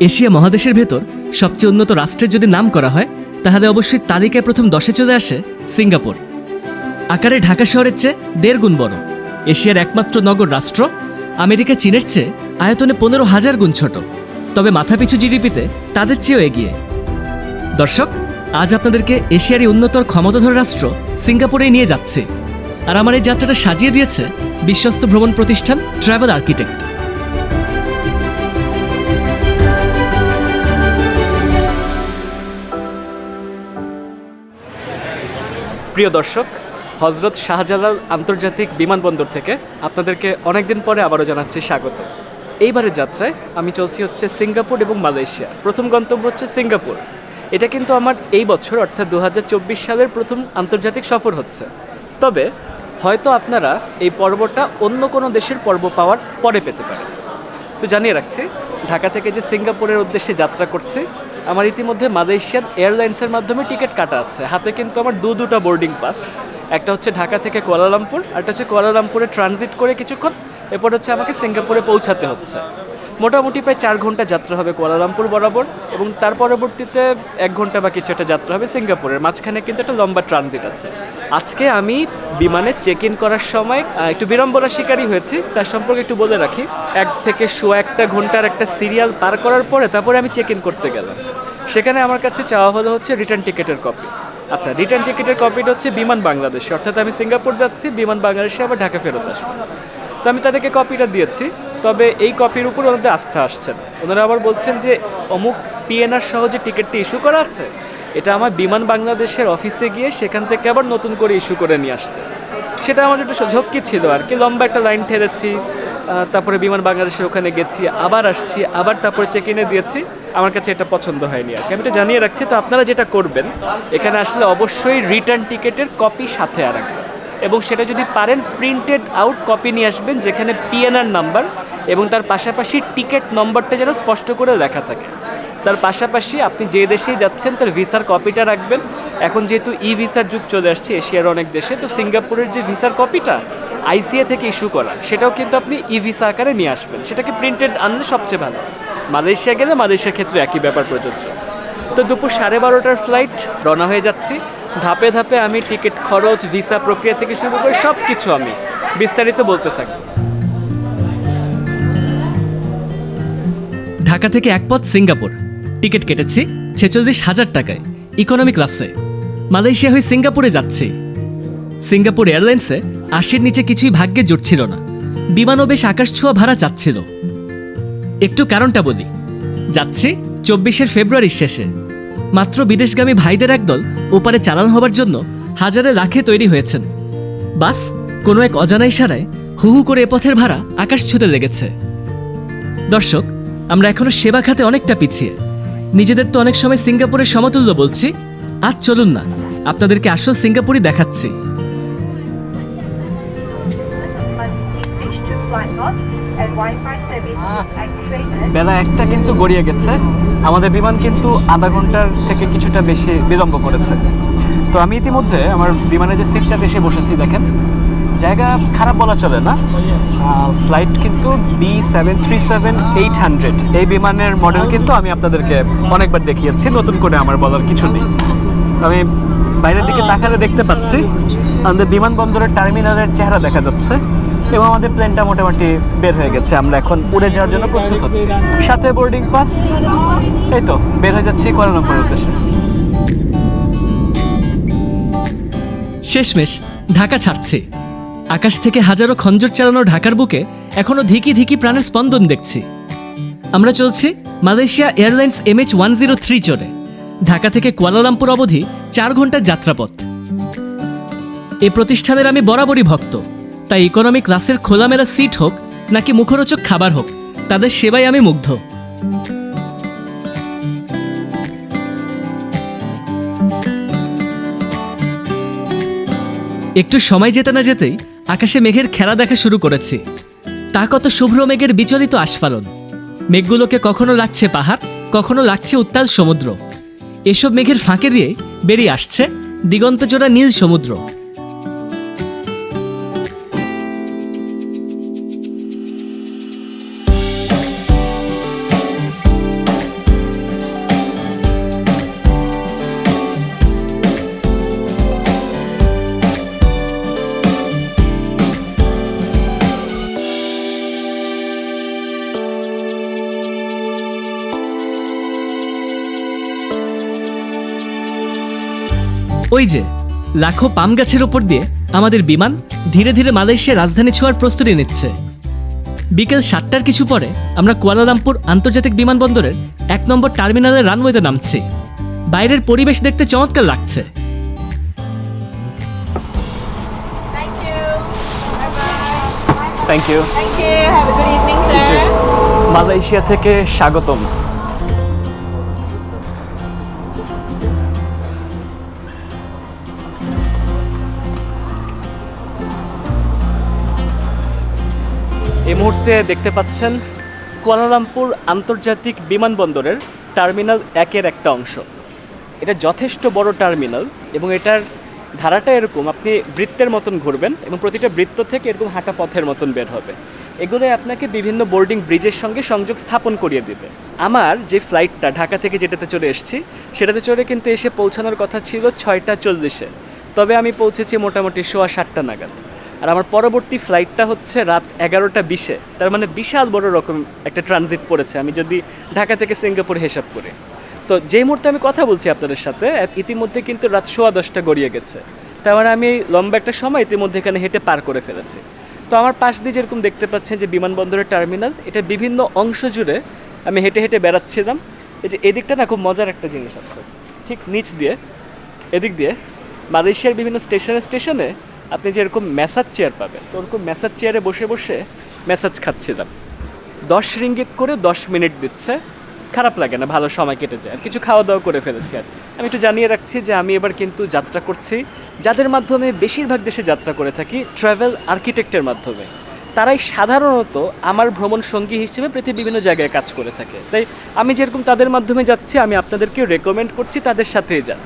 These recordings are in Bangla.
এশিয়া মহাদেশের ভেতর সবচেয়ে উন্নত রাষ্ট্রের যদি নাম করা হয়, তাহলে অবশ্যই তালিকায় প্রথম দশে চলে আসে সিঙ্গাপুর। আকারে ঢাকা শহরের চেয়ে দেড় গুণ বড়। এশিয়ার একমাত্র নগর রাষ্ট্র, আমেরিকা চীনের চেয়ে আয়তনে পনেরো হাজার গুণ ছোট। তবে মাথাপিছু জিডিপিতে তাদের চেয়েও এগিয়ে। দর্শক, আজ আপনাদেরকে এশিয়ারই উন্নতর ক্ষমতাধর রাষ্ট্র সিঙ্গাপুরে নিয়ে যাচ্ছে। আর আমার এই যাত্রাটা সাজিয়ে দিয়েছে বিশ্বস্ত ভ্রমণ প্রতিষ্ঠান ট্রাভেল আর্কিটেক্ট প্রিয় দর্শক, হজরত শাহজালাল আন্তর্জাতিক বিমানবন্দর থেকে আপনাদেরকে অনেকদিন পরে আবারও জানাচ্ছি স্বাগত। এইবারের যাত্রায় আমি চলছি হচ্ছে সিঙ্গাপুর এবং মালয়েশিয়া। প্রথম গন্তব্য হচ্ছে সিঙ্গাপুর। এটা কিন্তু আমার এই বছর, অর্থাৎ দু হাজার চব্বিশ সালের প্রথম আন্তর্জাতিক সফর হচ্ছে। তবে হয়তো আপনারা এই পর্বটা অন্য কোনো দেশের পর্ব পাওয়ার পরে পেতে পারেন। তো জানিয়ে রাখছি, ঢাকা থেকে যে সিঙ্গাপুরের উদ্দেশ্যে যাত্রা করছি আমার ইতিমধ্যে মালয়েশিয়ান এয়ারলাইন্সের মাধ্যমে টিকিট কাটা আছে। হাতে কিন্তু আমার দু দুটো বোর্ডিং পাস। একটা হচ্ছে ঢাকা থেকে কোয়ালালামপুর একটা হচ্ছে কোয়ালালামপুরে ট্রানজিট করে কিছুক্ষণ। এরপর হচ্ছে আমাকে সিঙ্গাপুরে পৌঁছাতে হচ্ছে। মোটামুটি প্রায় চার ঘণ্টা যাত্রা হবে কুয়ালালামপুর বরাবর এবং তার পরবর্তীতে এক ঘণ্টা বা কিছু একটা যাত্রা হবে সিঙ্গাপুরের। মাঝখানে কিন্তু একটা লম্বা ট্রানজিট আছে। আজকে আমি বিমানে চেক ইন করার সময় একটু বিড়ম্বনার শিকারই হয়েছি, তার সম্পর্কে একটু বলে রাখি। এক থেকে সোয়া একটা ঘণ্টার একটা সিরিয়াল পার করার পরে তারপরে আমি চেক ইন করতে গেলাম। সেখানে আমার কাছে চাওয়া হলো হচ্ছে রিটার্ন টিকিটের কপি আচ্ছা রিটার্ন টিকিটের কপিটা হচ্ছে বিমান বাংলাদেশ। অর্থাৎ আমি সিঙ্গাপুর যাচ্ছি, বিমান বাংলাদেশে আবার ঢাকা ফেরত আসব। তো আমি তাদেরকে কপিটা দিয়েছি, তবে এই কপির উপর ওনাদের আস্থা আসছে না। ওনারা আবার বলছেন যে, অমুক পিএনআর সহ যে টিকিটটি ইস্যু করা আছে, এটা আমার বিমান বাংলাদেশের অফিসে গিয়ে সেখান থেকে আবার নতুন করে ইস্যু করে নিয়ে আসতে। সেটা আমার একটু ঝক্কি ছিল আর কি। লম্বা একটা লাইন ঠেলেছি তারপরে বিমান বাংলাদেশের ওখানে গেছি, আবার আসছি, আবার তারপরে চেক ইনে দিয়েছি। আমার কাছে এটা পছন্দ হয়নি আর কি। আমি এটা জানিয়ে রাখছি, তো আপনারা যেটা করবেন, এখানে আসলে অবশ্যই রিটার্ন টিকিটের কপি সাথে রাখবেন এবং সেটা যদি পারেন প্রিন্টেড আউট কপি নিয়ে আসবেন, যেখানে পিএনআর নাম্বার এবং তার পাশাপাশি টিকিট নম্বরটা যেন স্পষ্ট করে লেখা থাকে। তার পাশাপাশি আপনি যে দেশেই যাচ্ছেন, তার ভিসার কপিটা রাখবেন। এখন যেহেতু ই ভিসার যুগ চলে আসছে, এশিয়ার অনেক দেশে, তো সিঙ্গাপুরের যে ভিসার কপিটা আইসিএ থেকে ইস্যু করা, সেটাও কিন্তু আপনি ই ভিসা আকারে নিয়ে আসবেন। সেটাকে প্রিন্টেড আনলে সবচেয়ে ভালো। মালয়েশিয়া গেলে মালয়েশিয়ার ক্ষেত্রে একই ব্যাপার প্রযোজ্য। তো দুপুর সাড়ে বারোটার ফ্লাইট রওনা হয়ে যাচ্ছি। ধাপে ধাপে আমি টিকিট খরচ, ভিসা প্রক্রিয়া থেকে শুরু করে সব কিছু আমি বিস্তারিত বলতে থাকি। ঢাকা থেকে এক পথ সিঙ্গাপুর। টিকিট কেটেছি ছেচল্লিশ হাজার টাকায় ইকোনমি ক্লাসে মালয়েশিয়া হয়ে সিঙ্গাপুরে যাচ্ছি। সিঙ্গাপুর এয়ারলাইন্সে আশির নিচে কিছুই ভাগ্যে জুটছিল না। বিমানও বেশ আকাশ ছোঁয়া ভাড়া চাচ্ছিল। একটু কারণটা বলি। যাচ্ছি চব্বিশের ফেব্রুয়ারির শেষে। মাত্র বিদেশগামী ভাইদের একদল ওপারে চালান হবার জন্য হাজারে লাখে তৈরি হয়েছেন। বাস কোনো এক অজানা ইশারায় হু হু করে এ পথের ভাড়া আকাশ ছুতে লেগেছে। দর্শক, আমরা এখনও সেবা খাতে অনেকটা পিছিয়ে। নিজেদের তো অনেক সময় সিঙ্গাপুরের সমতুল্য বলছি। আজ চলুন না, আপনাদেরকে আসল সিঙ্গাপুরই দেখাচ্ছি। বেলা একটা কিন্তু গড়িয়ে গেছে। আমাদের বিমান কিন্তু আধা ঘণ্টার থেকে কিছুটা বেশি বিলম্ব করেছে। তো আমি ইতিমধ্যে আমার বিমানের যে সিটটা এসে বসেছি দেখেন। জায়গা খারাপ বলা চলে না। ফ্লাইট কিন্তু B seven three seven eight hundred এই বিমানের মডেল কিন্তু আমি আপনাদেরকে অনেকবার দেখিয়েছি। নতুন করে আমার বলার কিছু নেই। আমি বাইরের দিকে তাকালে দেখতে পাচ্ছি। আমাদের বিমানবন্দরের টার্মিনালের চেহারা দেখা যাচ্ছে। এবং আমাদের প্লেনটা মোটামুটি বের হয়ে গেছে। আমরা এখন উড়ে যাওয়ার জন্য প্রস্তুত হচ্ছি। সাথে বোর্ডিং পাস এই তো, বের হয়ে যাচ্ছি কোয়ালালামপুর উদ্দেশ্যে। শেষমেশ, ঢাকা ছাড়ছে। আকাশ থেকে হাজারো খঞ্জর চালানো ঢাকার বুকে এখনও ধিকি ধিকি প্রাণের স্পন্দন দেখছি। আমরা চলছি Malaysia airlines MH one zero three চড়ে ঢাকা থেকে কুয়ালালামপুর অবধি চার ঘণ্টার যাত্রাপথ। এই প্রতিষ্ঠানের আমি বরাবরই ভক্ত। তাই ইকোনমি ক্লাসের খোলামেলা সিট হোক নাকি মুখরোচক খাবার হোক, তাদের সেবায় আমি মুগ্ধ। একটু সময় যেতে না যেতেই আকাশে মেঘের খেলা দেখা শুরু করেছি। তা কত শুভ্র মেঘের বিচলিত আস্ফালন। মেঘগুলোকে কখনো লাগছে পাহাড়, কখনো লাগছে উত্তাল সমুদ্র। এসব মেঘের ফাঁকে দিয়ে বেরিয়ে আসছে দিগন্তজোড়া নীল সমুদ্র। ওই যে লাখো পাম গাছের ওপর দিয়ে আমাদের বিমান ধীরে ধীরে মালয়েশিয়ার রাজধানী ছোঁয়ার প্রস্তুতি নিচ্ছে। বিকেল সাতটার কিছু পরে আমরা কুয়ালালামপুর আন্তর্জাতিক বিমানবন্দরের এক নম্বর টার্মিনালের রানওয়েতে নামছি। বাইরের পরিবেশ দেখতে চমৎকার লাগছে. Thank you. মালয়েশিয়া থেকে স্বাগতম। এই মুহূর্তে দেখতে পাচ্ছেন কুয়ালালামপুর আন্তর্জাতিক বিমানবন্দরের টার্মিনাল একের একটা অংশ। এটা যথেষ্ট বড় টার্মিনাল এবং এটার ধারাটা এরকম, আপনি বৃত্তের মতন ঘুরবেন এবং প্রতিটা বৃত্ত থেকে এরকম হাঁটা পথের মতন বের হবে। এগুলো আপনাকে বিভিন্ন বোর্ডিং ব্রিজের সঙ্গে সংযোগ স্থাপন করিয়ে দেবে। আমার যে ফ্লাইটটা ঢাকা থেকে যেটাতে চলে এসেছি, সেটাতে চড়ে কিন্তু এসে পৌঁছানোর কথা ছিল ছয়টা চল্লিশে। তবে আমি পৌঁছেছি মোটামুটি সোয়া সাতটা নাগাদ। আর আমার পরবর্তী ফ্লাইটটা হচ্ছে রাত এগারোটা বিশে। তার মানে বিশাল বড় রকম একটা ট্রানজিট পড়েছে। আমি যদি ঢাকা থেকে সিঙ্গাপুর হিসাব করি। তো যেই মুহূর্তে আমি কথা বলছি আপনাদের সাথে ইতিমধ্যে কিন্তু রাত সোয়া দশটা গড়িয়ে গেছে। তার মানে আমি লম্বা একটা সময় ইতিমধ্যে এখানে হেঁটে পার করে ফেলেছি। তো আমার পাশ দিয়ে যেরকম দেখতে পাচ্ছেন যে বিমানবন্দরের টার্মিনাল, এটা বিভিন্ন অংশ জুড়ে আমি হেঁটে হেঁটে বেড়াচ্ছিলাম। এই যে এদিকটা না, খুব মজার একটা জিনিস আছে। ঠিক নিচ দিয়ে, এদিক দিয়ে মালয়েশিয়ার বিভিন্ন স্টেশনে স্টেশনে আপনি যে এরকম ম্যাসাজ চেয়ার পাবেন তো ওরকম ম্যাসাজ চেয়ারে বসে বসে ম্যাসাজ খাচ্ছিলাম। দশ রিঙ্গিত করে দশ মিনিট দিচ্ছে, খারাপ লাগে না, ভালো সময় কেটে যায়। আর কিছু খাওয়া দাওয়া করে ফেলেছি আর আমি একটু জানিয়ে রাখছি যে আমি এবার কিন্তু যাত্রা করছি, যাদের মাধ্যমে বেশিরভাগ দেশে যাত্রা করে থাকি ট্রাভেল আর্কিটেক্টের মাধ্যমে। তারাই সাধারণত আমার ভ্রমণ সঙ্গী হিসেবে পৃথিবীর বিভিন্ন জায়গায় কাজ করে থাকে। তাই আমি যেরকম তাদের মাধ্যমে যাচ্ছি, আমি আপনাদেরকে রেকমেন্ড করছি, তাদের সাথেই যান।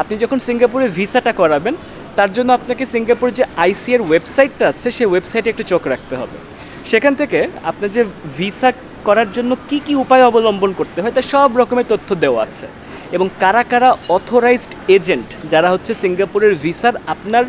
আপনি যখন সিঙ্গাপুরে ভিসাটা করাবেন তার জন্য আপনাকে সিঙ্গাপুর যে আইসিএর ওয়েবসাইটটা আছে, সেই ওয়েবসাইটে একটু চোখ রাখতে হবে। সেখান থেকে আপনার যে ভিসা করার জন্য কি কি উপায় অবলম্বন করতে হয়, তা সব রকমের তথ্য দেওয়া আছে। এবং কারা কারা অথরাইজড এজেন্ট যারা হচ্ছে সিঙ্গাপুরের ভিসার আপনার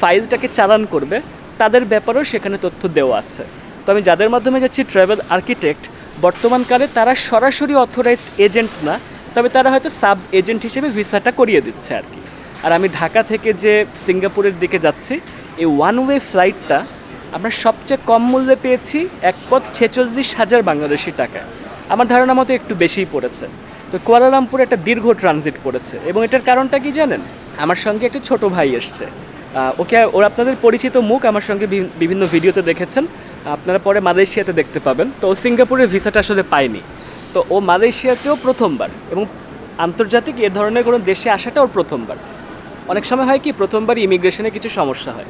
ফাইলটাকে চালান করবে, তাদের ব্যাপারেও সেখানে তথ্য দেওয়া আছে। তো আমি যাদের মাধ্যমে যাচ্ছি ট্রাভেল আর্কিটেক্ট বর্তমানকালে তারা সরাসরি অথরাইজড এজেন্ট না, তবে তারা হয়তো সাব এজেন্ট হিসেবে ভিসাটা করিয়ে দিচ্ছে আর কি। আর আমি ঢাকা থেকে যে সিঙ্গাপুরের দিকে যাচ্ছি, এই ওয়ান ওয়ে ফ্লাইটটা আমরা সবচেয়ে কম মূল্যে পেয়েছি এক পথ ছেচল্লিশ হাজার বাংলাদেশি টাকায় আমার ধারণা মতো একটু বেশিই পড়েছে। তো কুয়ালালামপুর একটা দীর্ঘ ট্রানজিট পড়েছে এবং এটার কারণটা কি জানেন? আমার সঙ্গে একটা ছোট ভাই এসছে। ওকে ওর আপনাদের পরিচিত মুখ আমার সঙ্গে বিভিন্ন ভিডিওতে দেখেছেন। আপনারা পরে মালয়েশিয়াতে দেখতে পাবেন। তো ও সিঙ্গাপুরের ভিসাটা আসলে পায়নি। তো ও মালয়েশিয়াতেও প্রথমবার এবং আন্তর্জাতিক এ ধরনের কোনো দেশে আসাটা ওর প্রথমবার। অনেক সময় হয় কি প্রথমবার ইমিগ্রেশনে কিছু সমস্যা হয়।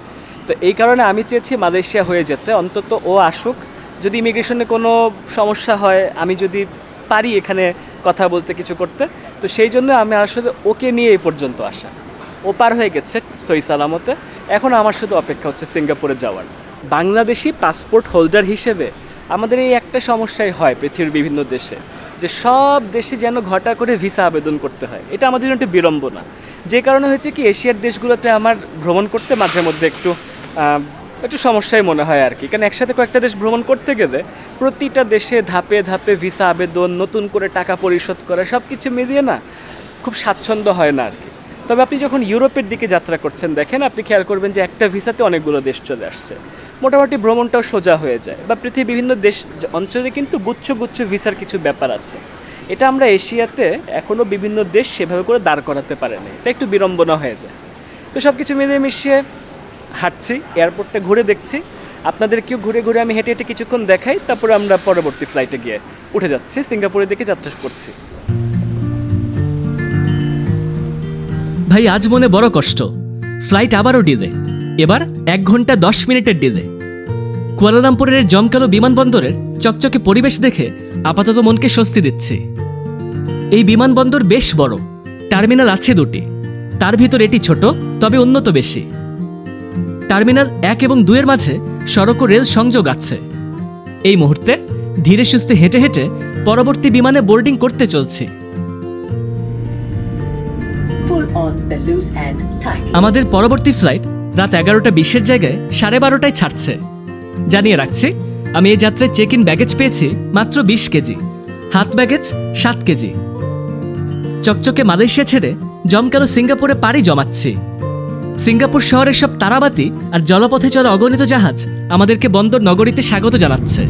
তো এই কারণে আমি চেয়েছি মালয়েশিয়া হয়ে যেতে। অন্তত ও আসুক। যদি ইমিগ্রেশনে কোনো সমস্যা হয়, আমি যদি পারি এখানে কথা বলতে, কিছু করতে, তো সেই জন্য আমি আসলে ওকে নিয়ে এই পর্যন্ত আসা। ও পার হয়ে গেছে সই সালামতে। এখন আমার শুধু অপেক্ষা হচ্ছে সিঙ্গাপুরে যাওয়ার। বাংলাদেশি পাসপোর্ট হোল্ডার হিসেবে আমাদের এই একটা সমস্যাই হয় পৃথিবীর বিভিন্ন দেশে। যে সব দেশে যেন ঘটা করে ভিসা আবেদন করতে হয়। এটা আমাদের জন্য একটু বিড়ম্বনা। যে কারণে হয়েছে কি, এশিয়ার দেশগুলোতে আমার ভ্রমণ করতে মাঝে মধ্যে একটু একটু সমস্যাই মনে হয় আর কি। কারণ একসাথে কয়েকটা দেশ ভ্রমণ করতে গেলে প্রতিটা দেশে ধাপে ধাপে ভিসা আবেদন, নতুন করে টাকা পরিশোধ করা সব কিছু মিলিয়ে না খুব স্বাচ্ছন্দ্য হয় না আর কি। তবে আপনি যখন ইউরোপের দিকে যাত্রা করছেন, দেখেন আপনি খেয়াল করবেন যে একটা ভিসাতে অনেকগুলো দেশ চলে আসছে। মোটামুটি ভ্রমণটাও সোজা হয়ে যায় বা পৃথিবীর বিভিন্ন দেশ, অঞ্চলে কিন্তু গুচ্ছ গুচ্ছ ভিসার কিছু ব্যাপার আছে। এটা আমরা এশিয়াতে এখনও বিভিন্ন দেশ সেভাবে করে দাঁড় করাতে পারেনি। এটা একটু বিড়ম্বনা হয়ে যায়। তো সব কিছু মিলিয়ে মিশিয়ে হাঁটছি এয়ারপোর্টটা ঘুরে দেখছি। আপনাদেরকেও ঘুরে ঘুরে আমি হেঁটে হেঁটে কিছুক্ষণ দেখাই, তারপরে আমরা পরবর্তী ফ্লাইটে গিয়ে উঠে যাচ্ছি, সিঙ্গাপুরের দিকে যাত্রা করছি। ভাই, আজ মনে বড় কষ্ট। ফ্লাইট আবারও ডিলে এবার এক ঘণ্টা দশ মিনিটের ডিলে কুয়ালালামপুরের জমকালো বিমানবন্দরের চকচকে পরিবেশ দেখে আপাতত মনকে স্বস্তি দিচ্ছি। এই বিমানবন্দর বেশ বড়। টার্মিনাল আছে দুটি। তার ভিতর এটি ছোট তবে উন্নত বেশি। টার্মিনাল এক এবং দুয়ের মাঝে সড়ক ও রেল সংযোগ আছে। এই মুহূর্তে ধীরে সুস্থে হেঁটে হেঁটে পরবর্তী বিমানে বোর্ডিং করতে চলছি. আমাদের পরবর্তী ফ্লাইট রাত এগারোটা বিশের জায়গায় সাড়ে বারোটায় ছাড়ছে। জানিয়ে রাখছি আমি এই যাত্রায় চেক ইন ব্যাগেজ পেয়েছি মাত্র বিশ কেজি। হাত ব্যাগেজ সাত কেজি। চকচকে মালয়েশিয়া ছেড়ে জমকালো সিঙ্গাপুরে পাড়ি জমাচ্ছি। সিঙ্গাপুর শহরের সব তারাবাতি আর জলপথে চলা অগণিত জাহাজ আমাদেরকে বন্দর নগরীতে স্বাগত জানাচ্ছে।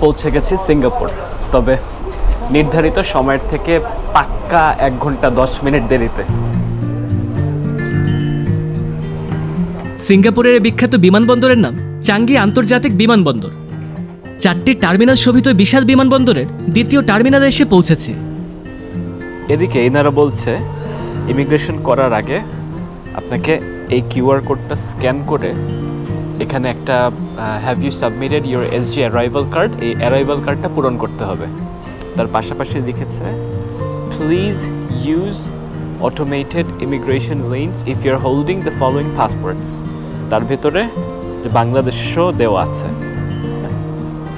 পৌঁছে গেছি সিঙ্গাপুর। তবে নির্ধারিত সময়ের থেকে পাক্কা এক ঘণ্টা দশ মিনিট দেরিতে। সিঙ্গাপুরের বিখ্যাত বিমানবন্দরের নাম চাঙ্গি আন্তর্জাতিক বিমানবন্দর। চারটি টার্মিনাল শোভিত বিশাল বিমানবন্দরের দ্বিতীয় টার্মিনালে এসে পৌঁছেছে। এদিকে এনারা বলছে ইমিগ্রেশন করার আগে আপনাকে এই কিউআর কোডটা স্ক্যান করে এখানে একটা have you submitted your S G arrival card এই অ্যারাইভাল কার্ডটা পূরণ করতে হবে। তার পাশাপাশি লিখেছে please use automated immigration lens if you are holding the following passports তার ভেতরে যে বাংলাদেশও দেওয়া আছে।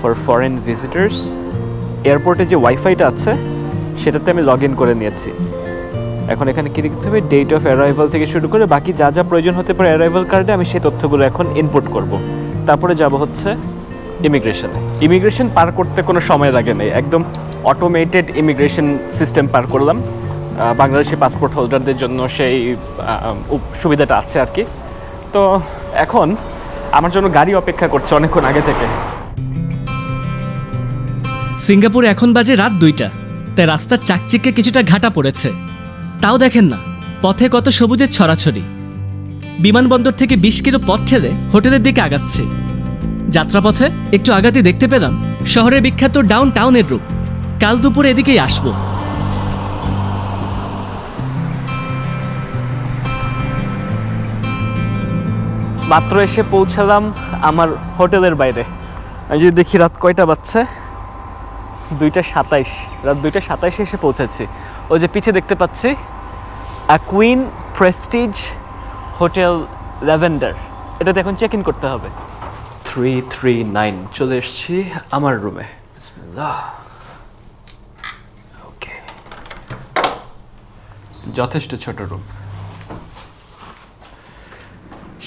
ফর ফরেন ভিজিটার্স এয়ারপোর্টে যে ওয়াইফাইটা আছে, সেটাতে আমি লগ ইন করে নিয়েছি। এখন এখানে কি লিখতে হবে? ডেট অফ অ্যারাইভাল থেকে শুরু করে বাকি যা যা প্রয়োজন হতে পারে অ্যারাইভাল কার্ডে আমি সেই তথ্যগুলো এখন ইনপুট করব। তারপরে যাব হচ্ছে ইমিগ্রেশনে ইমিগ্রেশন পার করতে কোনো সময় লাগে নেই। একদম অটোমেটেড ইমিগ্রেশন সিস্টেম পার করলাম। বাংলাদেশি পাসপোর্ট হোল্ডারদের জন্য সেই সুবিধাটা আছে আর কি। তো এখন আমার জন্য গাড়ি অপেক্ষা করছে অনেকক্ষণ আগে থেকে। সিঙ্গাপুর এখন বাজে রাত দুইটা। তাই রাস্তার চাকচিকে কিছুটা ঘাটা পড়েছে। তাও দেখেন না, পথে কত সবুজের ছড়াছড়ি। বিমানবন্দর থেকে বিশ কিলো পথ ঠেলে হোটেলের দিকে আগাচ্ছে। যাত্রাপথে একটু আগাতে দেখতে পেলাম, শহরের বিখ্যাত ডাউন টাউনের রূপ। কাল দুপুরে এদিকেই আসব। মাত্র এসে পৌঁছালাম আমার হোটেলের বাইরে। আমি যদি দেখি রাত কয়টা বাজছে? দুইটা সাতাইশ, রাত দুইটা সাতাইশে এসে পৌঁছেছি। ওই যে পিছে দেখতে পাচ্ছি অ্যাকুইন প্রেস্টিজ হোটেল ল্যাভেন্ডার এটাতে এখন চেক ইন করতে হবে। থ্রি থ্রি নাইন চলে এসেছি আমার রুমে ওকে যথেষ্ট ছোট রুম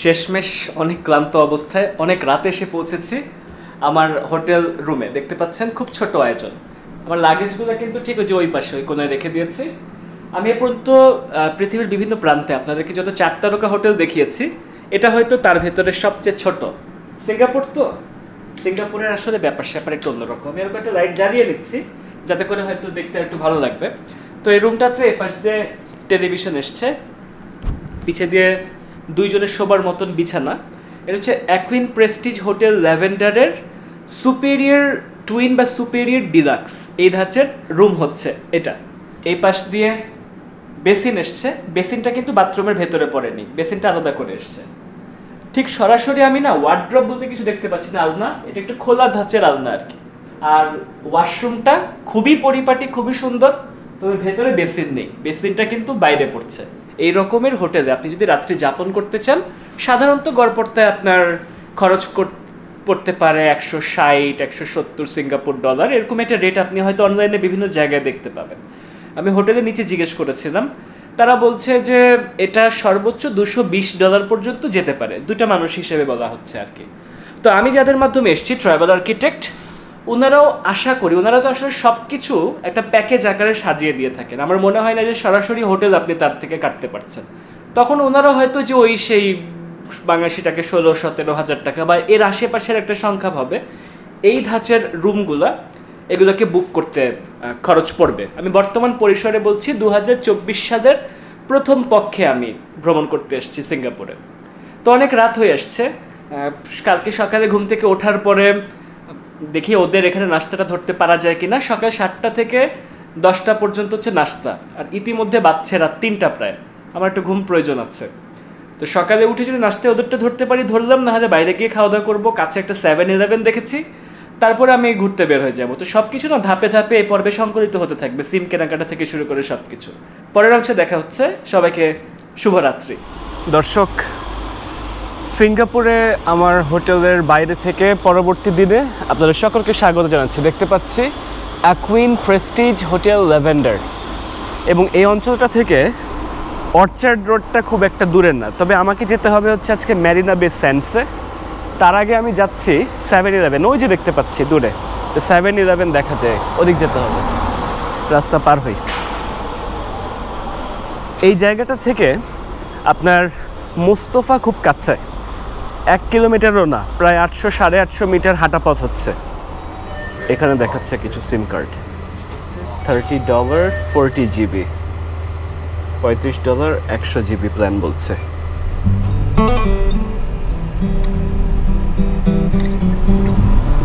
শেষমেশ অনেক ক্লান্ত অবস্থায় অনেক রাতে এসে পৌঁছেছি। আমার হোটেল রুমে, দেখতে পাচ্ছেন খুব ছোট আয়োজন। আমার লাগেজগুলো কিন্তু ঠিক যে ওই পাশে, ওই কোনায় রেখে দিয়েছি। আমি এ পর্যন্ত পৃথিবীর বিভিন্ন প্রান্তে আপনাদেরকে যত চার তারকা হোটেল দেখিয়েছি, এটা হয়তো তার ভেতরে সবচেয়ে ছোট। সিঙ্গাপুর তো? সিঙ্গাপুরের আসলে ব্যাপার স্যাপার একটু অন্যরকম। আমি এরকম একটা লাইট জ্বালিয়ে নিচ্ছি, যাতে করে হয়তো দেখতে একটু ভালো লাগবে। তো এই রুমটাতে এপাশ দিয়ে টেলিভিশন এসছে। পিছে দিয়ে দুইজনের শোবার মতন বিছানা। এটা হচ্ছে অ্যাকুইন প্রেস্টিজ হোটেল ল্যাভেন্ডারের সুপেরিয়র টুইন বা সুপেরিয়র ডিলাক্স এই ধাঁচের রুম হচ্ছে এটা। এই পাশ দিয়ে বেসিন এসছে। বেসিনটা কিন্তু বাথরুমের ভেতরে পড়েনি। বেসিনটা আলাদা করে এসছে। ঠিক সরাসরি আমি না ওয়ার্ড্রপ বলতে কিছু দেখতে পাচ্ছি না আলনা। এটা একটু খোলা ধাঁচের আলনা আর কি। আর ওয়াশরুমটা খুবই পরিপাটি, খুবই সুন্দর। তবে ভেতরে বেসিন নেই। বেসিনটা কিন্তু বাইরে পড়ছে। এই রকমের হোটেলে আপনি যদি রাত্রি যাপন করতে চান, সাধারণত গড়পড়তায় আপনার খরচ পড়তে পারে একশো ষাট, একশো সত্তর সিঙ্গাপুর ডলার। এরকম একটা রেট আপনি হয়তো অনলাইনে বিভিন্ন জায়গায় দেখতে পাবেন। আমি হোটেলের নিচে জিজ্ঞেস করেছিলাম। তারা বলছে যে এটা সর্বোচ্চ দুশো বিশ ডলার পর্যন্ত যেতে পারে। দুটা মানুষ হিসেবে বলা হচ্ছে আর কি। তো আমি যাদের মাধ্যমে এসেছি ট্রাভেল আর্কিটেক্ট ওনারাও আশা করি, ওনারা তো আসলে সব কিছু একটা প্যাকেজ আকারে সাজিয়ে দিয়ে থাকেন। আমার মনে হয় না যে সরাসরি হোটেল আপনি তার থেকে কাটতে পারছেন। তখন ওনারা হয়তো যে ওই সেই বাংলাদেশিটাকে ষোলো, সতেরো হাজার টাকা বা এর আশেপাশের একটা সংখ্যা হবে এই ধাঁচের রুমগুলা এগুলোকে বুক করতে খরচ পড়বে। আমি বর্তমান পরিসরে বলছি দু হাজার চব্বিশ সালের প্রথম পক্ষে আমি ভ্রমণ করতে এসেছি সিঙ্গাপুরে। তো অনেক রাত হয়ে আসছে কালকে সকালে ঘুম থেকে ওঠার পরে দেখি ওদের এখানে নাস্তাটা ধরতে পারা যায় কিনা। সকাল সাতটা থেকে দশটা পর্যন্ত হচ্ছে নাস্তা। আর ইতিমধ্যে বাচ্চা রাত তিনটা প্রায়। আমার একটু ঘুম প্রয়োজন আছে। তো সকালে উঠে যদি নাস্তা ওদেরটা ধরতে পারি, ধরলাম না হলে বাইরে গিয়ে খাওয়া দাওয়া করব। কাছে একটা সেভেন ইলেভেন দেখেছি। তারপরে আমি ঘুরতে বের হয়ে যাব। তো সব কিছু না ধাপে ধাপে এই পর্বে সংকলিত হতে থাকবে, সিম কেনাকাটা থেকে শুরু করে সব কিছু পরের অংশে দেখা হচ্ছে। সবাইকে শুভরাত্রি। দর্শক সিঙ্গাপুরে আমার হোটেলের বাইরে থেকে পরবর্তী দিনে আপনাদের সকলকে স্বাগত জানাচ্ছি। দেখতে পাচ্ছি অ্যাকুইন প্রেস্টিজ হোটেল ল্যাভেন্ডার এবং এই অঞ্চলটা থেকে অর্চার্ড রোডটা খুব একটা দূরের না। তবে আমাকে যেতে হবে হচ্ছে আজকে ম্যারিনা বে স্যান্ডসে তার আগে আমি যাচ্ছি সেভেন ইলেভেন ওই যে দেখতে পাচ্ছি দূরে। তো সেভেন ইলেভেন দেখা যায়। ওদিক যেতে হবে। রাস্তা পার হই। এই জায়গাটা থেকে আপনার মুস্তফা খুব কাছে। এক কিলোমিটারও না, প্রায় আটশো, সাড়ে আটশো মিটার হাঁটা পথ হচ্ছে। এখানে দেখাচ্ছে কিছু SIM card thirty dollar forty GB পঁয়ত্রিশ ডলার একশো জিবি প্ল্যান বলছে।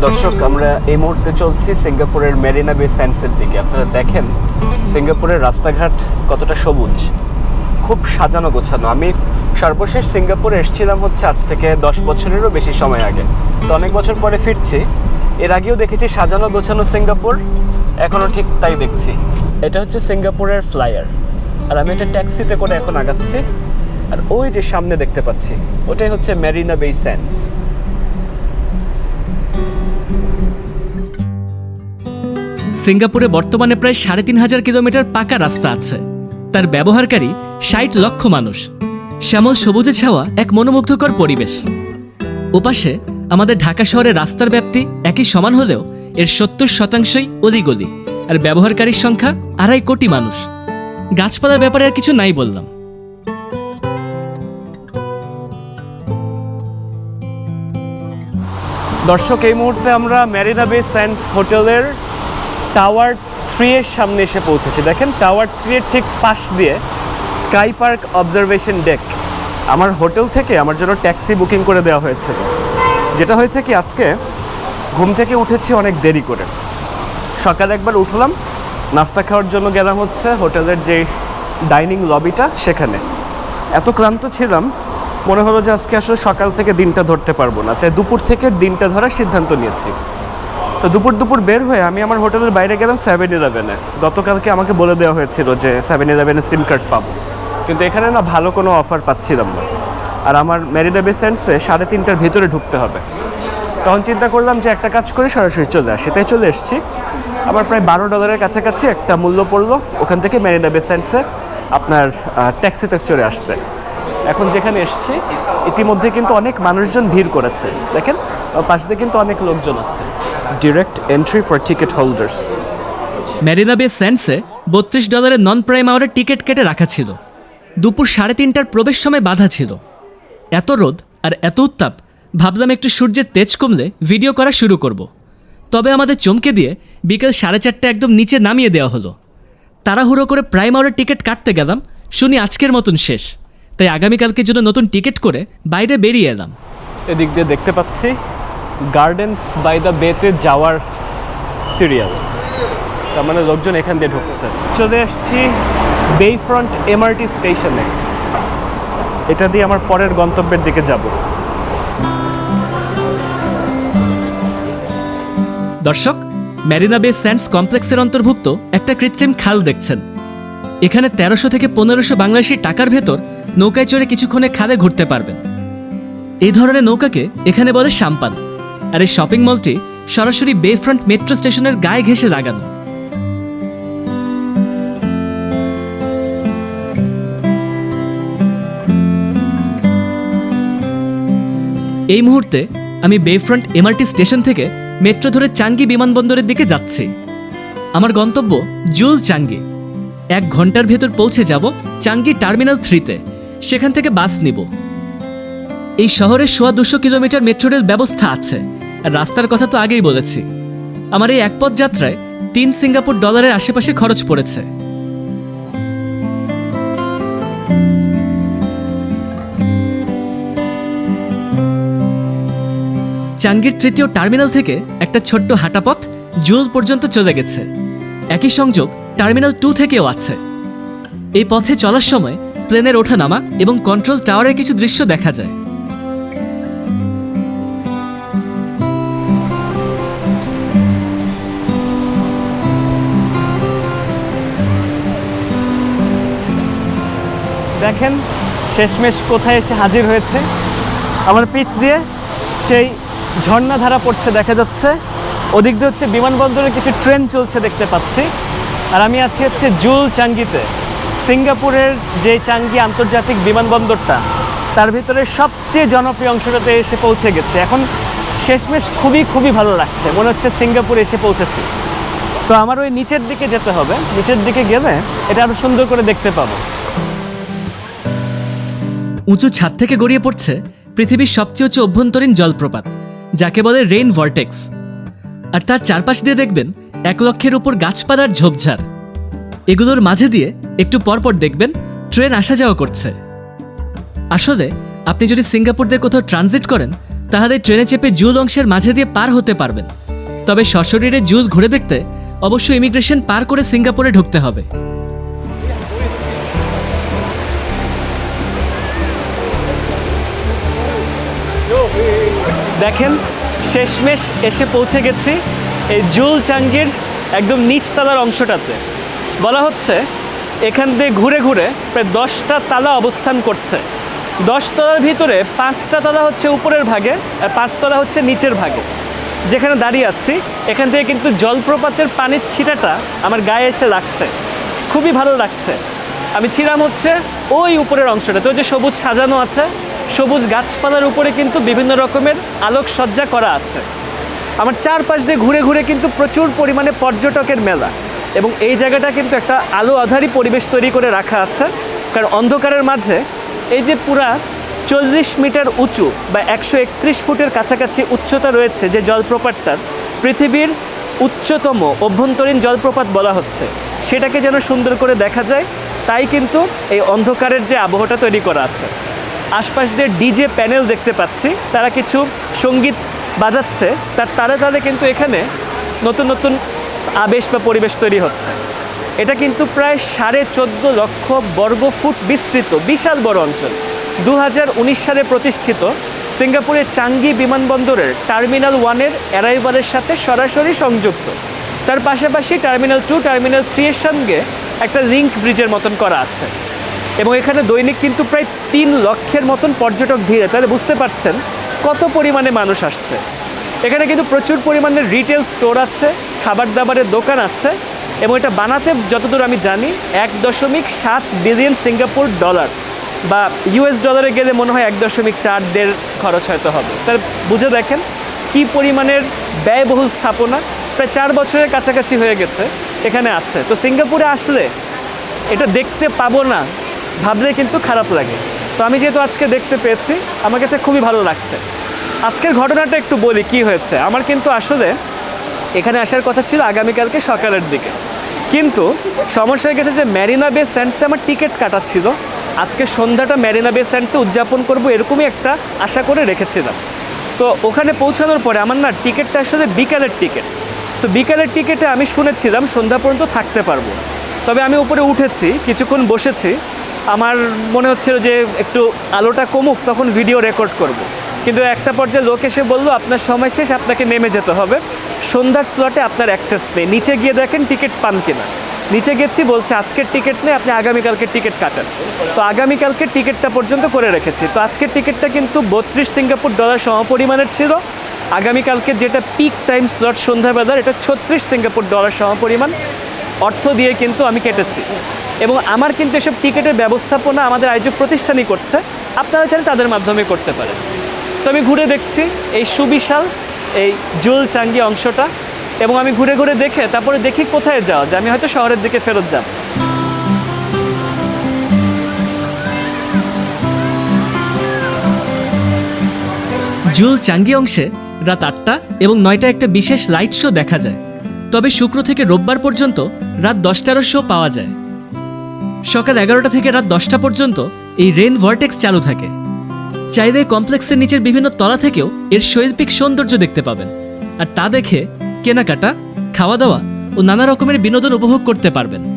দর্শক, আমরা এই মুহূর্তে চলছি সিঙ্গাপুরের মেরিনা বে স্যান্ডসের দিকে। আপনারা দেখেন, সিঙ্গাপুরের রাস্তাঘাট কতটা সবুজ। খুব সাজানো গোছানো। আমি সর্বশেষ সিঙ্গাপুরে এসেছিলাম হচ্ছে আজ থেকে দশ বছরেরও বেশি সময় আগে। তো অনেক বছর পরে ফিরছি। এর আগেও দেখেছি সাজানো গোছানো সিঙ্গাপুর এখনও ঠিক তাই দেখছি। এটা হচ্ছে সিঙ্গাপুরের ফ্লায়ার। আর আমি একটা ট্যাক্সিতে করে এখন আগাচ্ছি। আর ওই যে সামনে দেখতে পাচ্ছি, ওটাই হচ্ছে ম্যারিনা বে স্যান্ডস। সিঙ্গাপুরে বর্তমানে প্রায় সাড়ে তিন হাজার কিলোমিটার পাকা রাস্তা আছে। তার ব্যবহারকারী ষাট লক্ষ মানুষ। শ্যামল সবুজে ছাওয়া এক মনোমুগ্ধকর পরিবেশ। ওপাশে আমাদের ঢাকা শহরের রাস্তার ব্যাপ্তি একই সমান হলেও এর সত্তর শতাংশই অলিগলি, আর ব্যবহারকারীর সংখ্যা আড়াই কোটি মানুষ। গাছপালার ব্যাপারে আর কিছু নাই বললাম। দর্শক, এই মুহূর্তে আমরা ম্যারিনা বে স্যান্ডস হোটেলের টাওয়ার থ্রি এর সামনে এসে পৌঁছেছি। দেখেন, টাওয়ার থ্রি এর ঠিক পাশ দিয়ে স্কাই পার্ক অবজারভেশন ডেক। আমার হোটেল থেকে আমার জন্য ট্যাক্সি বুকিং করে দেওয়া হয়েছে। যেটা হয়েছে কি, আজকে ঘুম থেকে উঠেছি অনেক দেরি করে। সকালে একবার উঠলাম, নাস্তা খাওয়ার জন্য গেলাম হচ্ছে হোটেলের যে ডাইনিং লবিটা সেখানে। এত ক্লান্ত ছিলাম, মনে হলো যে আজকে আসলে সকাল থেকে দিনটা ধরতে পারব না। তাই দুপুর থেকে দিনটা ধরার সিদ্ধান্ত নিয়েছি। তো দুপুর দুপুর বের হয়ে আমি আমার হোটেলের বাইরে গেলাম সেভেন ইলেভেনে গতকালকে আমাকে বলে দেওয়া হয়েছিল যে সেভেন ইলেভেনে সিম কার্ড পাবো। কিন্তু এখানে না ভালো কোনো অফার পাচ্ছিলাম না। আর আমার মেরিনা বে স্যান্ডসে সাড়ে তিনটার ভিতরে ঢুকতে হবে। তখন চিন্তা করলাম যে একটা কাজ করে সরাসরি চলে আসি। তাই চলে এসেছি। আমার প্রায় বারো ডলারের কাছাকাছি একটা মূল্য পড়ল। ওখান থেকে মেরিনা বে স্যান্ডসে আপনার ট্যাক্সিতে চলে আসতে। এখন যেখানে এসেছি, ইতিমধ্যে কিন্তু অনেক মানুষজন ভিড় করেছে। দেখেন, পাশ দিয়ে কিন্তু অনেক লোকজন আছে। Direct entry for ticket holders Marina Bay স্যান্ডসে বত্রিশ ডলারের নন প্রাইম আওয়ারের টিকিট কেটে রাখা ছিল। দুপুর সাড়ে তিনটার প্রবেশ সময় বাধা ছিল। এত রোদ আর এত উত্তাপ ভাবলাম একটু সূর্যের তেজ কমলে ভিডিও করা শুরু করব। তবে আমাদের চমকে দিয়ে বিকেল সাড়ে চারটে একদম নিচে নামিয়ে দেওয়া হলো। তাড়াহুড়ো করে প্রাইম আওয়ারের টিকিট কাটতে গেলাম শুনি আজকের মতন শেষ। তাই আগামীকালকে জন্য নতুন টিকিট করে বাইরে বেরিয়ে এলাম। এদিক দিয়ে দেখতে পাচ্ছি গার্ডেন্স বাই দ্য বেতে যাওয়ার সিরিয়াল তার মানে লোকজন এখান দিয়ে ঢুকছে। চলে আসছি বেই ফ্রন্ট এমআরটি স্টেশনে এটা দিয়ে আমার পরের গন্তব্যের দিকে যাব। দর্শক ম্যারিনা বে স্যান্ডস কমপ্লেক্সের অন্তর্ভুক্ত একটা কৃত্রিম খাল দেখছেন। এখানে তেরোশো থেকে পনেরোশো বাংলাদেশি টাকার ভেতর নৌকায় চড়ে কিছুক্ষণে খালে ঘুরতে পারবেন। এই ধরনের নৌকাকে এখানে বলে সাম্পান। আর এই শপিং মলটি সরাসরি বেফ্রন্ট মেট্রো স্টেশনের গায়ে ঘেঁষে লাগানো। এই মুহূর্তে আমি বেফ্রন্ট এমআরটি স্টেশন থেকে মেট্রো ধরে চাঙ্গি বিমানবন্দরের দিকে যাচ্ছি। আমার গন্তব্য জুল চাঙ্গি এক ঘণ্টার ভেতর পৌঁছে যাব চাঙ্গি টার্মিনাল থ্রিতে সেখান থেকে বাস নিব। এই শহরের সোয়া দুশো কিলোমিটার মেট্রো রেল ব্যবস্থা আছে। আর রাস্তার কথা তো আগেই বলেছি। আমার এই একপথ যাত্রায় তিন সিঙ্গাপুর ডলারের আশেপাশে খরচ পড়েছে। চাঙ্গির তৃতীয় টার্মিনাল থেকে একটা ছোট্ট হাঁটাপথ জুল পর্যন্ত চলে গেছে। একই সংযোগ টার্মিনাল টু থেকেও আছে। এই পথে চলার সময় প্লেনের ওঠানামা এবং কন্ট্রোল টাওয়ারের কিছু দৃশ্য দেখা যায়। দেখেন শেষমেশ কোথায় এসে হাজির হয়েছে। আমার পিচ দিয়ে সেই ঝর্ণাধারা পড়ছে, দেখা যাচ্ছে। ওদিক দিয়ে হচ্ছে বিমানবন্দরে কিছু ট্রেন চলছে দেখতে পাচ্ছি। আর আমি আছি হচ্ছে জুল চাঙ্গিতে। সিঙ্গাপুরের যে চাঙ্গি আন্তর্জাতিক বিমানবন্দরটা, তার ভিতরে সবচেয়ে জনপ্রিয় অংশটাতে এসে পৌঁছে গেছে। এখন শেষমেশ খুবই খুবই ভালো লাগছে। মনে হচ্ছে সিঙ্গাপুরে এসে পৌঁছেছি। তো আমার ওই নিচের দিকে যেতে হবে। নিচের দিকে গেলে এটা আরও সুন্দর করে দেখতে পাবো। উঁচু ছাদ থেকে গড়িয়ে পড়ছে পৃথিবীর সবচেয়ে উঁচু অভ্যন্তরীণ জলপ্রপাত, যাকে বলে রেইন ভর্টেক্স আর তার চারপাশ দিয়ে দেখবেন এক লক্ষের উপর গাছপালার ঝোপঝাড়। এগুলোর মাঝে দিয়ে একটু পরপর দেখবেন ট্রেন আসা যাওয়া করছে। আসলে, আপনি যদি সিঙ্গাপুর দিয়ে কোথাও ট্রানজিট করেন, তাহলে ট্রেনে চেপে জুল অংশের মাঝে দিয়ে পার হতে পারবেন। তবে সশরীরে জুল ঘুরে দেখতে অবশ্যই ইমিগ্রেশন পার করে সিঙ্গাপুরে ঢুকতে হবে। দেখেন, শেষমেশ এসে পৌঁছে গেছি এই জুল চাঙ্গির একদম নিচতলার অংশটাতে। বলা হচ্ছে, এখান দিয়ে ঘুরে ঘুরে প্রায় দশটা তালা অবস্থান করছে। দশ তলার ভিতরে পাঁচটা তলা হচ্ছে উপরের ভাগে আর পাঁচ তলা হচ্ছে নিচের ভাগে। যেখানে দাঁড়িয়ে আছি, এখান থেকে কিন্তু জলপ্রপাতের পানির ছিটাটা আমার গায়ে এসে লাগছে। খুবই ভালো লাগছে। আমি ছিলাম হচ্ছে ওই উপরের অংশটাতে, ওই যে সবুজ সাজানো আছে সবুজ গাছপালার উপরে কিন্তু বিভিন্ন রকমের আলোকসজ্জা করা আছে। আমার চারপাশ দিয়ে ঘুরে ঘুরে কিন্তু প্রচুর পরিমাণে পর্যটকের মেলা এবং এই জায়গাটা কিন্তু একটা আলো আধারী পরিবেশ তৈরি করে রাখা আছে। কারণ অন্ধকারের মাঝে এই যে পুরা চল্লিশ মিটার উঁচু বা একশো একত্রিশ ফুটের কাছাকাছি উচ্চতা রয়েছে যে জলপ্রপাতটার পৃথিবীর উচ্চতম অভ্যন্তরীণ জলপ্রপাত বলা হচ্ছে। সেটাকে যেন সুন্দর করে দেখা যায়, তাই কিন্তু এই অন্ধকারের যে আবহাওয়াটা তৈরি করা আছে। আশপাশ দিয়ে ডিজে প্যানেল দেখতে পাচ্ছি। তারা কিছু সংগীত বাজাচ্ছে। তার তালে তালে কিন্তু এখানে নতুন নতুন আবেশ বা পরিবেশ তৈরি হচ্ছে। এটা কিন্তু প্রায় সাড়ে চোদ্দ লক্ষ বর্গ ফুট বিস্তৃত, বিশাল বড় অঞ্চল। দু হাজার উনিশ সালে প্রতিষ্ঠিত সিঙ্গাপুরের চাঙ্গি বিমানবন্দরের টার্মিনাল ওয়ানের অ্যারাইভালের সাথে সরাসরি সংযুক্ত। তার পাশাপাশি টার্মিনাল টু, টার্মিনাল থ্রি এর সঙ্গে একটা লিঙ্ক ব্রিজের মতন করা আছে। এবং এখানে দৈনিক কিন্তু প্রায় তিন লক্ষের মতন পর্যটক ভিড়ে তাহলে বুঝতে পারছেন কত পরিমাণে মানুষ আসছে। এখানে কিন্তু প্রচুর পরিমাণে রিটেল স্টোর আছে খাবার দাবারের দোকান আছে এবং এটা বানাতে যতদূর আমি জানি এক দশমিক সাত বিলিয়ন সিঙ্গাপুর ডলার বা ইউএস ডলারে গেলে মনে হয় এক দশমিক চার দেড় খরচ হয়তো হবে। তাহলে বুঝে দেখেন কি পরিমাণের ব্যয়বহুল স্থাপনা। প্রায় চার বছরের কাছাকাছি হয়ে গেছে, এখানে আছে। তো সিঙ্গাপুরে আসলে এটা দেখতে পাবো না ভাবলে কিন্তু খারাপ লাগে। তো আমি যেহেতু আজকে দেখতে পেয়েছি, আমার কাছে খুবই ভালো লাগছে। আজকের ঘটনাটা একটু বলি, কি হয়েছে? আমার কিন্তু আসলে এখানে আসার কথা ছিল আগামীকালকে সকালের দিকে। কিন্তু সমস্যা হয়ে গেছে যে ম্যারিনা বে স্যান্ডসে আমার টিকিট কাটা ছিল। আজকে সন্ধ্যাটা ম্যারিনা বে স্যান্ডসে উদযাপন করব এরকমই একটা আশা করে রেখেছিলাম। তো ওখানে পৌঁছানোর পরে আমার না টিকিটটা আসলে বিকালের টিকিট। তো বিকালের টিকিটে আমি শুনেছিলাম সন্ধ্যা পর্যন্ত থাকতে পারব। তবে আমি উপরে উঠেছি, কিছুক্ষণ বসেছি। আমার মনে হচ্ছিল যে একটু আলোটা কমুক, তখন ভিডিও রেকর্ড করব। কিন্তু একটা পর্যায়ে লোক এসে বলল, আপনার সময় শেষ, আপনাকে নেমে যেতে হবে। সন্ধ্যার স্লটে আপনার অ্যাক্সেস নেই। নিচে গিয়ে দেখেন টিকিট পান কিনা। নিচে গেছি, বলছে, আজকের টিকিট নেই, আপনি আগামীকালকে টিকিট কাটেন। তো আগামীকালকে টিকিটটা পর্যন্ত করে রেখেছি। তো আজকের টিকিটটা কিন্তু বত্রিশ সিঙ্গাপুর ডলার সমপরিমাণের ছিল। আগামীকালকে যেটা পিক টাইম স্লট সন্ধ্যাবেলার, এটা ছত্রিশ সিঙ্গাপুর ডলার সমপরিমাণ। অর্থ দিয়ে কিন্তু আমি কেটেছি। এবং আমার কিন্তু এসব টিকিটের ব্যবস্থাপনা আমাদের আয়োজক প্রতিষ্ঠানই করছে। আপনারা চাইলে তাদের মাধ্যমে করতে পারেন। তো আমি ঘুরে দেখছি এই সুবিশাল, এই জুল চাঙ্গি অংশটা এবং আমি ঘুরে ঘুরে দেখে, তারপরে দেখি কোথায় যাওয়া যায়। আমি হয়তো শহরের দিকে ফেরত যাব। জুল চাঙ্গি অংশে রাত আটটা এবং নয়টা একটা বিশেষ লাইট শো দেখা যায়। তবে শুক্র থেকে রোববার পর্যন্ত রাত দশটারও শো পাওয়া যায়। সকাল এগারোটা থেকে রাত দশটা পর্যন্ত এই রেন ভর্টেক্স চালু থাকে। চাইলে কমপ্লেক্সের নিচের বিভিন্ন তলা থেকেও এর শৈল্পিক সৌন্দর্য দেখতে পাবেন। আর তা দেখে কেনাকাটা, খাওয়া দাওয়া ও নানা রকমের বিনোদন উপভোগ করতে পারবেন।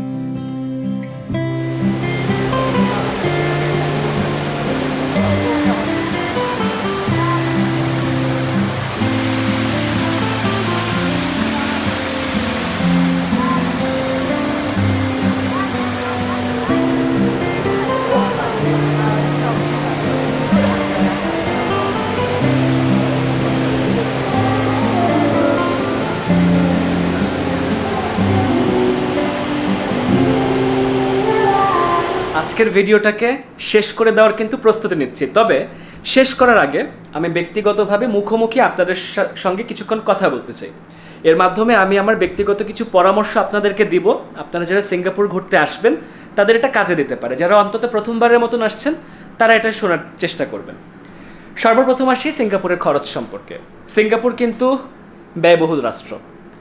আজকের ভিডিওটাকে শেষ করে দেওয়ার কিন্তু প্রস্তুতি নিচ্ছি। তবে শেষ করার আগে আমি ব্যক্তিগতভাবে মুখোমুখি আপনাদের সঙ্গে কিছুক্ষণ কথা বলতে চাই। এর মাধ্যমে আমি আমার ব্যক্তিগত কিছু পরামর্শ আপনাদেরকে দিব। আপনারা যারা সিঙ্গাপুর ঘুরতে আসবেন, তাদের এটা কাজে দিতে পারে। যারা অন্তত প্রথমবারের মতন আসছেন, তারা এটা শোনার চেষ্টা করবেন। সর্বপ্রথম আসি সিঙ্গাপুরের খরচ সম্পর্কে। সিঙ্গাপুর কিন্তু ব্যয়বহুল রাষ্ট্র।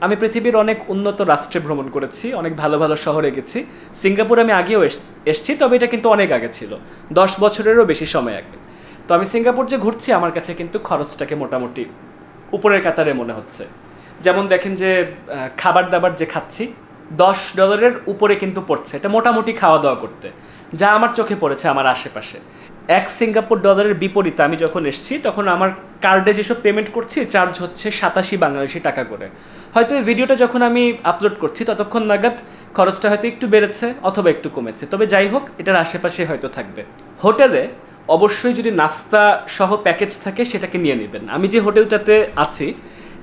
আমি পৃথিবীর অনেক উন্নত রাষ্ট্রে ভ্রমণ করেছি, অনেক ভালো ভালো শহরে গেছি। সিঙ্গাপুর আমি আগেও এস- এসেছি, তবে এটা কিন্তু অনেক আগে ছিল, দশ বছরেরও বেশি সময় আগে। তো আমি সিঙ্গাপুর যে ঘুরছি, আমার কাছে কিন্তু খরচটাকে মোটামুটি উপরের কাতারে মনে হচ্ছে। যেমন দেখেন যে খাবার দাবার যে খাচ্ছি, দশ ডলারের উপরে কিন্তু পড়ছে, এটা মোটামুটি খাওয়া দাওয়া করতে। যা আমার চোখে পড়েছে আমার আশেপাশে। এক সিঙ্গাপুর ডলারের বিপরীতে আমি যখন এসেছি, তখন আমার কার্ডে যেসব পেমেন্ট করছি চার্জ হচ্ছে সাতাশি বাংলাদেশি টাকা করে। হয়তো এই ভিডিওটা যখন আমি আপলোড করছি, ততক্ষণ নাগাদ খরচটা হয়তো একটু বেড়েছে অথবা একটু কমেছে। তবে যাই হোক, এটার আশেপাশে হয়তো থাকবে। হোটেলে অবশ্যই যদি নাস্তা সহ প্যাকেজ থাকে, সেটাকে নিয়ে নেবেন। আমি যে হোটেলটাতে আছি,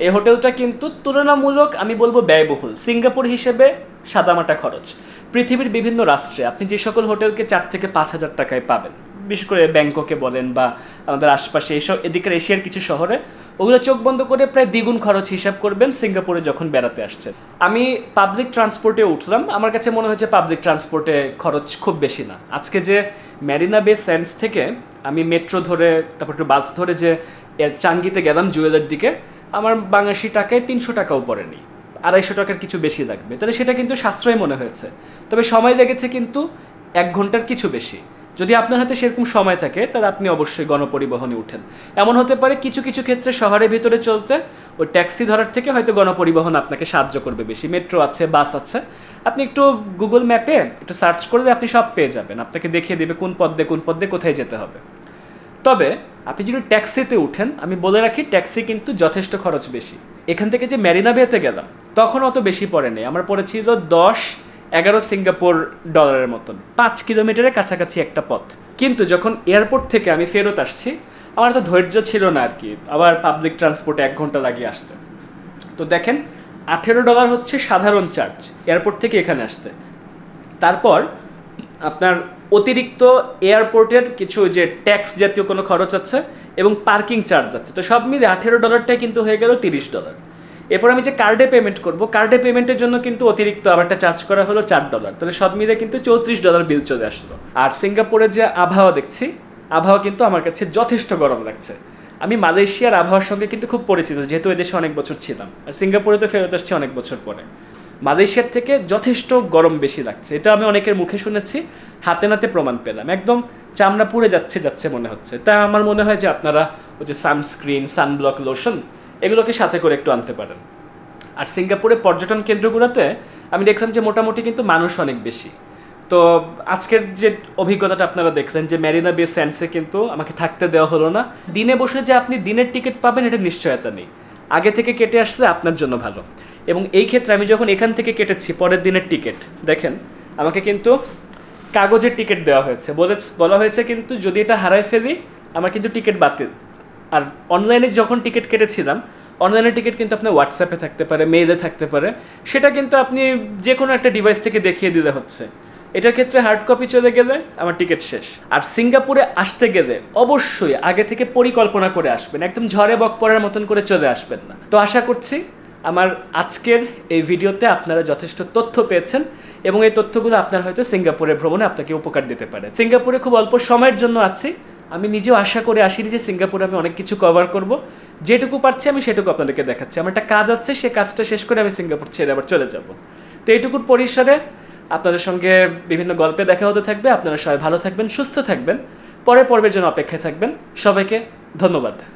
এই হোটেলটা কিন্তু তুলনামূলক আমি বলব ব্যয়বহুল। সিঙ্গাপুর হিসেবে সাদামাটা খরচ। পৃথিবীর বিভিন্ন রাষ্ট্রে আপনি যে সকল হোটেলকে চার থেকে পাঁচ হাজার টাকায় পাবেন, বিশেষ করে ব্যাংককে বলেন বা আমাদের আশপাশে এইসব এদিকের এশিয়ার কিছু শহরে ওগুলো চোখ বন্ধ করে প্রায় দ্বিগুণ খরচ হিসাব করবেন সিঙ্গাপুরে যখন বেড়াতে আসছেন। আমি পাবলিক ট্রান্সপোর্টে উঠলাম, আমার কাছে মনে হয়েছে পাবলিক ট্রান্সপোর্টে খরচ খুব বেশি না। আজকে যে ম্যারিনা বে স্যান্ডস থেকে আমি মেট্রো ধরে, তারপর একটু বাস ধরে যে চাঙ্গিতে গেলাম জুয়েলের দিকে, আমার বাংলাদেশি টাকায় তিনশো টাকাও পড়েনি। আড়াইশো টাকার কিছু বেশি লাগবে। তাহলে সেটা কিন্তু সাশ্রয় মনে হয়েছে। তবে সময় লেগেছে কিন্তু এক ঘণ্টার কিছু বেশি। যদি আপনার হাতে সেরকম সময় থাকে, তাহলে আপনি অবশ্যই গণপরিবহনে উঠেন। এমন হতে পারে কিছু কিছু ক্ষেত্রে শহরের ভিতরে চলতে ওই ট্যাক্সি ধরার থেকে হয়তো গণপরিবহন আপনাকে সাহায্য করবে বেশি। মেট্রো আছে, বাস আছে। আপনি একটু গুগল ম্যাপে একটু সার্চ করলে আপনি সব পেয়ে যাবেন। আপনাকে দেখিয়ে দেবে কোন পথ দিয়ে কোন পথ দিয়ে কোথায় যেতে হবে। তবে আপনি যদি ট্যাক্সিতে উঠেন, আমি বলে রাখি ট্যাক্সি কিন্তু যথেষ্ট খরচ বেশি। এখান থেকে যে ম্যারিনা বেতে গেলাম, তখন অত বেশি পড়েনি আমার পড়েছিল দশ এগারো সিঙ্গাপুর ডলারের মতন। পাঁচ কিলোমিটারের কাছাকাছি একটা পথ। কিন্তু যখন এয়ারপোর্ট থেকে আমি ফেরত আসছি, আমার তো ধৈর্য ছিল না আর কি, আবার পাবলিক ট্রান্সপোর্টে এক ঘণ্টা লাগিয়ে আসতে। তো দেখেন, আঠেরো ডলার হচ্ছে সাধারণ চার্জ এয়ারপোর্ট থেকে এখানে আসতে। তারপর আপনার অতিরিক্ত এয়ারপোর্টের কিছু যে ট্যাক্স জাতীয় কোনো খরচ আছে এবং পার্কিং চার্জ আছে। তো সব মিলে আঠেরো ডলারটাই কিন্তু হয়ে গেল তিরিশ ডলার। এরপর আমি যে কার্ডে পেমেন্ট করব কার্ডে পেমেন্টের জন্য কিন্তু অতিরিক্ত আবার একটা চার্জ করা হলো চার ডলার তাহলে সব মিলে কিন্তু চৌত্রিশ ডলার বিল চলে আসলো। আর সিঙ্গাপুরের যে আবহাওয়া দেখছি, আবহাওয়া কিন্তু আমার কাছে যথেষ্ট গরম লাগছে। আমি মালয়েশিয়ার আবহাওয়ার সঙ্গে কিন্তু খুব পরিচিত, যেহেতু এদেশে অনেক বছর ছিলাম। আর সিঙ্গাপুরে তো ফেরত আসছি অনেক বছর পরে। মালয়েশিয়ার থেকে যথেষ্ট গরম বেশি লাগছে। এটা আমি অনেকের মুখে শুনেছি, হাতে নাতে প্রমাণ পেলাম। একদম চামড়া পুড়ে যাচ্ছে যাচ্ছে মনে হচ্ছে। তা আমার মনে হয় যে আপনারা ওই যে সানস্ক্রিন সানব্লক লোশন এগুলোকে সাথে করে একটু আনতে পারেন। আর সিঙ্গাপুরে পর্যটন কেন্দ্রগুলোতে আমি দেখলাম যে মোটামুটি কিন্তু মানুষ অনেক বেশি। তো আজকের যে অভিজ্ঞতাটা আপনারা দেখলেন যে ম্যারিনা বে স্যান্ডসে কিন্তু আমাকে থাকতে দেওয়া হলো না। দিনে বসে যে আপনি দিনের টিকিট পাবেন, এটা নিশ্চয়তা নেই। আগে থেকে কেটে আসছে আপনার জন্য ভালো। এবং এই ক্ষেত্রে আমি যখন এখান থেকে কেটেছি, পরের দিনের টিকিট, দেখেন, আমাকে কিন্তু কাগজের টিকিট দেওয়া হয়েছে। বলে বলা হয়েছে কিন্তু যদি এটা হারায় ফেলি, আমার কিন্তু টিকিট বাতিল। আর অনলাইনে যখন টিকিট কেটেছিলাম অনলাইনে টিকিট কিন্তু আপনার হোয়াটসঅ্যাপে থাকতে পারে মেইলে থাকতে পারে। সেটা কিন্তু আপনি যে কোনো একটা ডিভাইস থেকে দেখিয়ে দিলে হচ্ছে। এটার ক্ষেত্রে হার্ড কপি চলে গেলে আমার টিকিট শেষ। আর সিঙ্গাপুরে আসতে গেলে অবশ্যই আগে থেকে পরিকল্পনা করে আসবেন। একদম ঝড়ে বক পড়ার মতন করে চলে আসবেন না। তো আশা করছি আমার আজকের এই ভিডিওতে আপনারা যথেষ্ট তথ্য পেয়েছেন এবং এই তথ্যগুলো আপনার হয়তো সিঙ্গাপুরের ভ্রমণে আপনাকে উপকার দিতে পারে। সিঙ্গাপুরে খুব অল্প সময়ের জন্য আছি। আমি নিজেও আশা করে আসিনি যে সিঙ্গাপুরে আমি অনেক কিছু কভার করব। যেটুকু পারছি আমি সেটুকু আপনাদেরকে দেখাচ্ছি। আমার একটা কাজ আছে, সে কাজটা শেষ করে আমি সিঙ্গাপুর ছেড়ে আবার চলে যাব। তো এইটুকুর পরিসরে আপনাদের সঙ্গে বিভিন্ন গল্পে দেখা হতে থাকবে। আপনারা সবাই ভালো থাকবেন, সুস্থ থাকবেন। পরের পর্বের জন্য অপেক্ষায় থাকবেন। সবাইকে ধন্যবাদ।